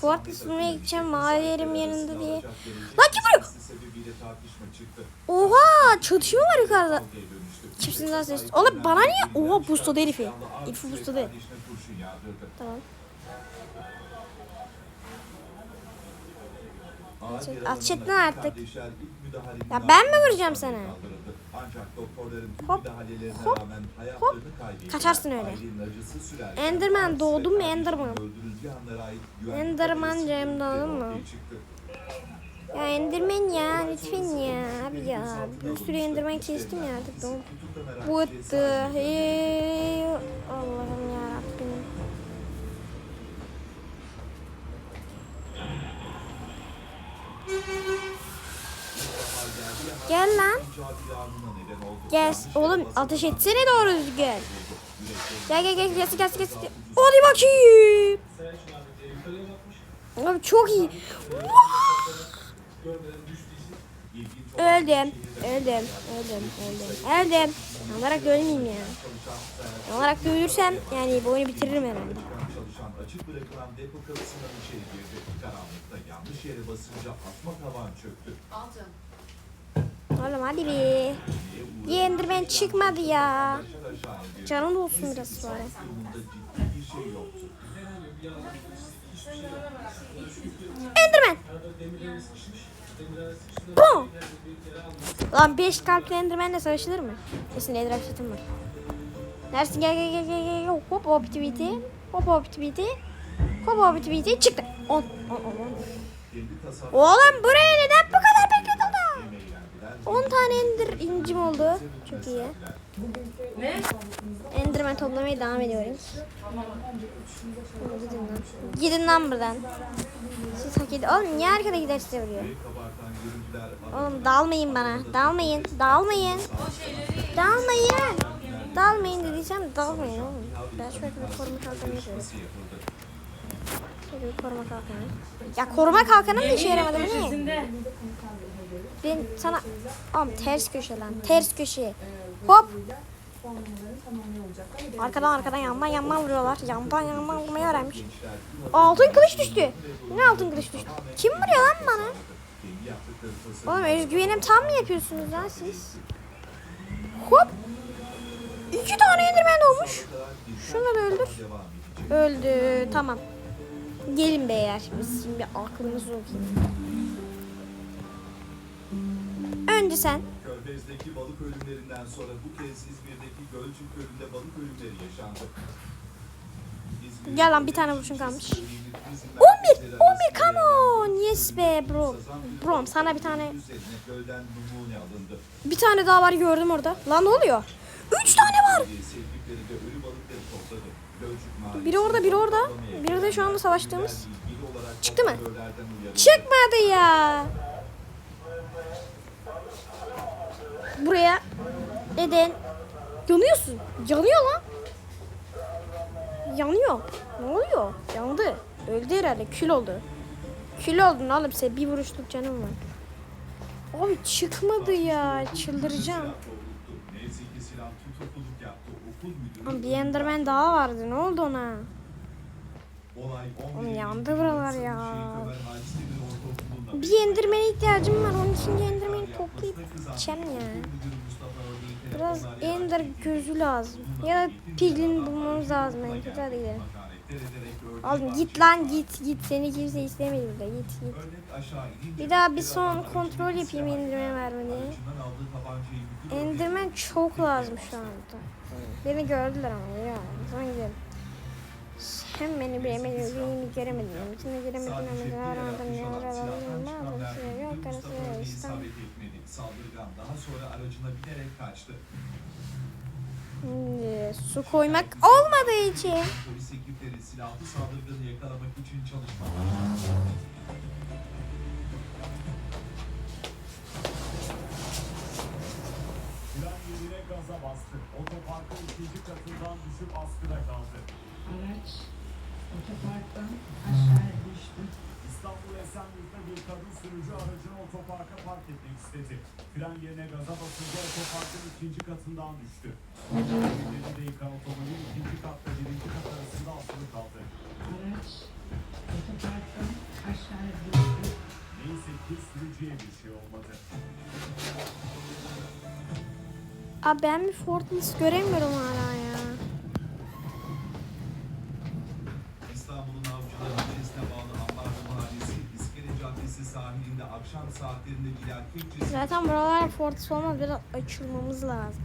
Fuat ısınmaya gideceğim mahallelerim yanında diye. Lan kim vuruyor? Oha çatışma var yukarıda. Kimsin lan ses? Oğlum bana niye? Oha busladı herifi. Herifi busladı. Tamam. At artık. Ya ben mi vuracağım sana? Hop, hop, hop. Kaçarsın öyle. Enderman doğdum mu Enderman? Enderman Cem'de mı? Ya Enderman ya lütfen ya abi ya. Bir sürü Enderman kestim ya artık. Doğum. What the hell? Allah'ım ya Rabbim. Gel lan. Gel. Oğlum ateş etsene doğru düzgün. Gel gel gel gelsin gelsin gelsin. Hadi bakayım. Abi çok iyi. Öldüm. Öldüm. Öldüm. Öldüm. Öldüm. Yanarak ölmeyeyim ya. Yanarak ölürsem yani bu oyunu bitiririm herhalde. açık bırakılan depo kapısından içeri girdi. Karanlıkta yanlış yere basınca asma tavan çöktü. Oğlum hadi bir. Yendirmen çıkmadı ya. Canım da olsun biraz sonra. Enderman. Bum. Lan 5 kalpli Enderman'le savaşılır mı? Kesin Ender Akşat'ım var. Neresin gel gel gel gel gel. Hop hop biti biti. Hop hop biti biti. Hop hop biti biti. Çıktı. 10 10 10. Kendi tasarruf Oğlum buraya neden bu kadar 10 tane Ender incim oldu. Çok iyi. Enderman toplamaya devam ediyoruz. Gidin lan. Gidin lan buradan. Siz hak ediyorsunuz. Oğlum niye arkada giderse vuruyor? kabartan görüntüler Oğlum dalmayın bana. Dalmayın. Dalmayın. Dalmayın. Dalmayın dediysem dalmayın oğlum. Ben şöyle bir yapıyorum. yapıldı. Şöyle koruma kalkanı. Ya koruma kalkanı mı işe yaramadı ne? Ben sana... Oğlum ters köşe lan. Ters köşe. Hop. Arkadan arkadan yandan yandan vuruyorlar. Yandan yandan vurmayı öğrenmiş. Altın kılıç düştü. Ne altın kılıç düştü? Kim vuruyor lan bana? Oğlum özgüvenim tam mı yapıyorsunuz lan siz? Hop. İki tane enderman olmuş. Şunu da öldür. Öldü. Tamam. Gelin beyler. Biz şimdi aklımızı okuyayım. Önce sen. Körfez'deki balık ölümlerinden sonra bu kez İzmir'deki Gölcük Gölü'nde balık ölümleri yaşandı. Gel lan bir tane vuruşun kalmış. 11. merkezleri 11 come on. Yes be bro. sazan bir Bro sana bir tane bir tane daha var gördüm orada. Lan ne oluyor? 3 tane var. Biri orada, biri orada. Biri de şu anda savaştığımız. Çıktı mı? Çıkmadı ya. Buraya neden? Yanıyorsun. Yanıyor lan. Yanıyor. Ne oluyor? Yandı. Öldü herhalde. Kül oldu. Kül oldun oğlum sen. Bir vuruşluk canım var. Abi çıkmadı ya. Çıldıracağım. Abi bir Enderman daha vardı. Ne oldu ona? olay 11 Oğlum yandı buralar ya. Ortaokulu'nda Bir Enderman'e ihtiyacım var. 12. Enderman'i yapmasına toplayıp kızan içeceğim ya. Biraz Ender gözü lazım. Ya da Piglin bulmamız lazım. Hadi gidelim. Oğlum git lan git git. Seni kimse istemedi burada. Git git. Bir daha bir son kontrol yapayım var müdür örneğin Enderman çok lazım şu anda. Beni gördüler ama ya. Zaman gidelim. Sen beni bilemedin, beni göremedin. Bütün göremedin ama bir aramadın, ne çıkan aramadın, mermi şey yok, Örneğin İstanbul. Saldırgan daha sonra aracına binerek kaçtı. Şimdi su koymak olmadığı için. Polis ekipleri silahlı saldırganı yakalamak için çalışmalar. Tren yerine gaza bastı. Otoparkın ikinci katından düşüp askıda kaldı. Araç otoparktan aşağıya. İstanbul Esenyurt'ta bir kadın sürücü aracını otoparka park etmek istedi. Fren yerine gaza basınca otoparkın ikinci katından düştü. Sonra de yıkan otomobil ikinci katla birinci kat arasında asılı kaldı. Araç otoparktan aşağıya düştü. Neyse ki sürücüye bir şey olmadı. Abi ben bir Fortnite göremiyorum hala ya. Denizi sahilinde akşam saatlerinde Bilal Kürtçesi... Zaten buralar fortis olmaz. Biraz açılmamız lazım.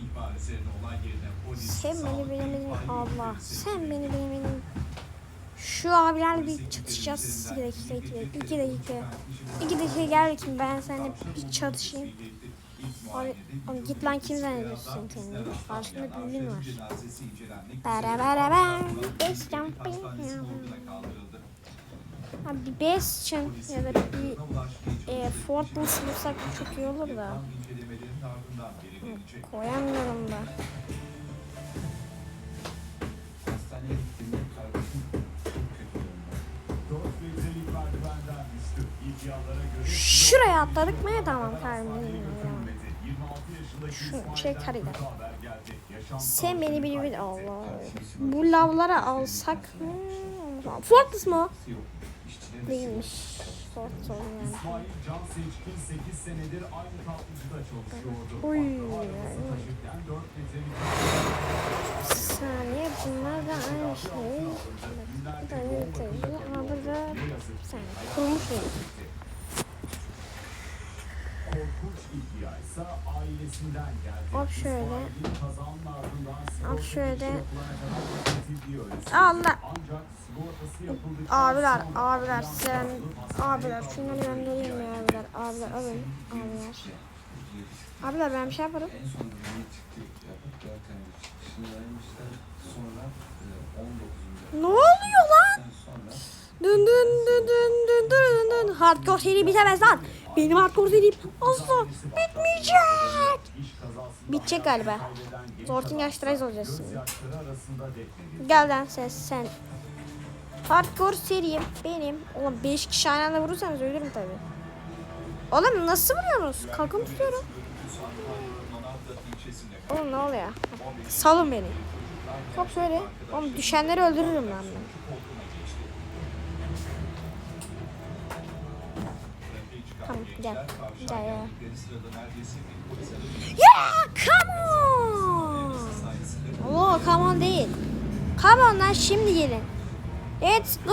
İhbar üzerine olan yerine polis, Sen beni benim Allah. Sen beni benim şu abilerle bir çatışacağız. 2 dakika 2 dakika 2 dakika. 2 dakika gel kim ben seninle bir çatışayım. Abi, abi git lan kim zannediyorsun kendini? karşında büyüğün var. Beraber ben Beş jumping Abi bir Bastion ya da bir e, Fortress bulsak çok iyi olur da. Koyamıyorum da. Şuraya atladık mı? Tamam kardeşim. Şu şey karıyla. Sen beni bir bir Allah. Bu lavlara alsak mı? Fortress mı? Değilmiş. Fortnite yani. İsmail Can Seçkin 8 senedir aynı tatlıcıda çalışıyordu. Uy. Farklı arabası taşırken 4 metrelik Bir saniye bunlar da aynı şey. Bir tane yırtıcı. Ama burada bir saniye. Kurumuş mu? Hop şöyle. Hop şöyle. Allah. Abiler, abiler sen abiler şunları ben dolayım ya abiler, abiler alın, abiler. Abiler ben bir şey yaparım. Ne oluyor lan? Dün dün dün dün dün dün dün hardcore seri bitemez lan. Benim hardcore serim asla bitmeyecek. Bitecek galiba. Zorting Aştırayız olacağız şimdi. Gel lan ses sen. Hardcore serim benim. Oğlum 5 kişi aynı anda vurursanız ölürüm tabi. Oğlum nasıl vuruyorsunuz? Kalkın tutuyorum. Oğlum ne oluyor? Salın beni. Hop şöyle. Oğlum düşenleri öldürürüm lan ben. Tamam, gel. Gel ya. come on. Oo come on değil. Come on lan şimdi gelin. Let's go.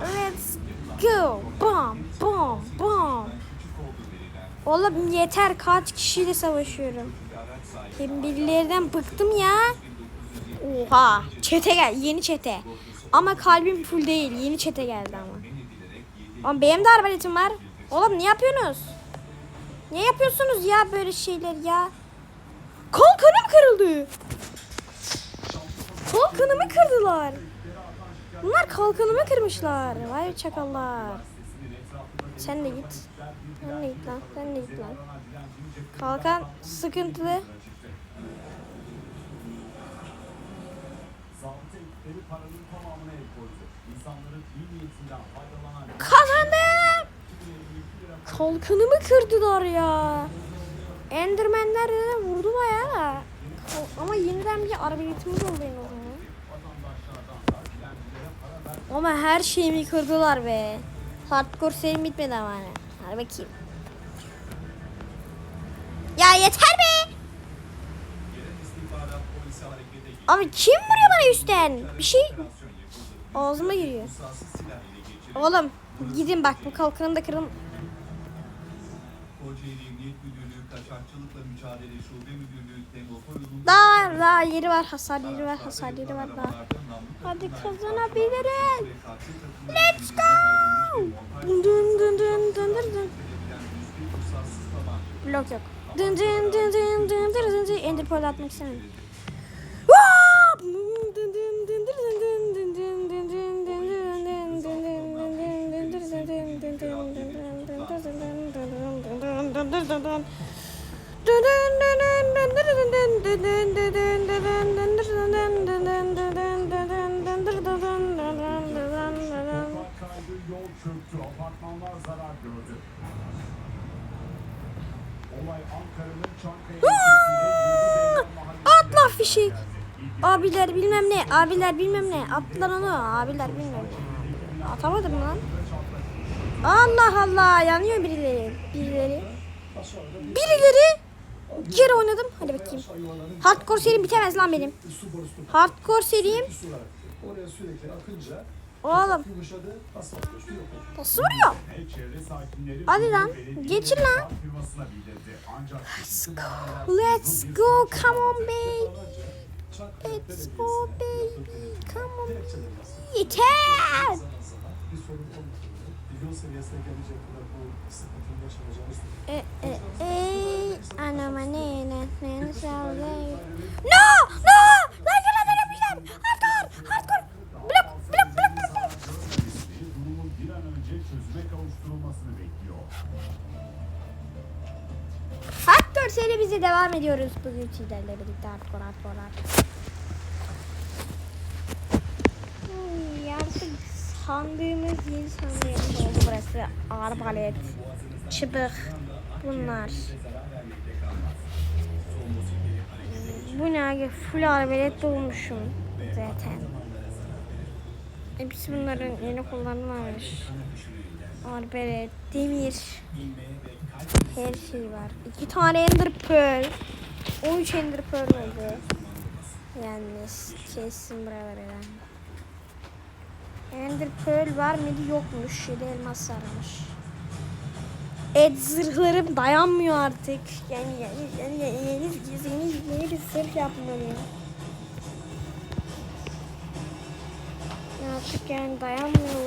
Let's go. Bam bam bam. Oğlum yeter kaç kişiyle savaşıyorum. Ben birilerden bıktım ya. Oha çete gel yeni çete. Ama kalbim full değil yeni çete geldi ama. Ama benim de arbaletim var. Oğlum ne yapıyorsunuz? Ne yapıyorsunuz ya böyle şeyler ya? Kalkanım kırıldı. Kalkanımı kırdılar. Bunlar kalkanımı kırmışlar. Vay çakallar. Sen de git. Sen de git lan. Sen de git lan. Kalkan sıkıntılı. Ekipleri paranın tamamına el koydu. İnsanların iyi niyetinden faydalanan Kazandım. Kalkanımı kırdılar ya. Endermenler de vurdu bayağı da. Ama yeniden bir arabeletimiz oldu en o zaman. Ama her şeyimi kırdılar be. Hardcore serim bitmedi ama hani. Hadi bakayım. Ya yeter be. Abi kim vuruyor bana üstten? Bir şey ağzıma giriyor. Oğlum gidin bak bu kalkanım da yolunda Daha daha yeri var hasar yeri var hasar yeri var daha. Hadi kazanabiliriz. Let's go. Dın dın dın dın dın dın. Blok yok. Dın dın dın dın dın dın dın. Ender pearl atmak istemiyorum. Atla geldi. Abiler bilmem ne, abiler bilmem ne. Attılar onu, abiler bilmem ne. Atamadım lan. Allah Allah yanıyor birileri. Birileri. Birileri. Geri oynadım. Hadi bakayım. Hardcore serim bitemez lan benim. Hardcore serim. Oğlum nasıl vuruyor? Hadi lan, geçin lan. çeşitli bahaneler Let's go. Come on baby. Let's go baby. Come on. Yeter. Milyon seviyesine gelecek kadar bu sıkıntının yaşanacağını E, e, e, anama ne ne ne söyle. No! No! Lan lan lan yapacağım. Hardcore! Hardcore! Blok! Blok! Blok! Blok! blok. Durumun bir an önce çözüme kavuşturulmasını bekliyor. Hardcore seri bize devam ediyoruz bugün sizlerle birlikte hardcore hardcore hardcore. Sandığımız yeni burası. Arbalet, çıbık bunlar. Bu ne? Full arbalet dolmuşum zaten. Hepsi bunların yeni kullanılmamış. Arbalet, demir. Her şey var. İki tane Ender Pearl. 13 Ender Pearl oldu. Yalnız kesin buraları yani. Ender Pearl var mıydı yokmuş. Yedi elmas varmış. Et zırhlarım dayanmıyor artık. Yani yani yani, yani yeni, yeni, yeni bir zırh yapmalıyım. Artık yani dayanmıyor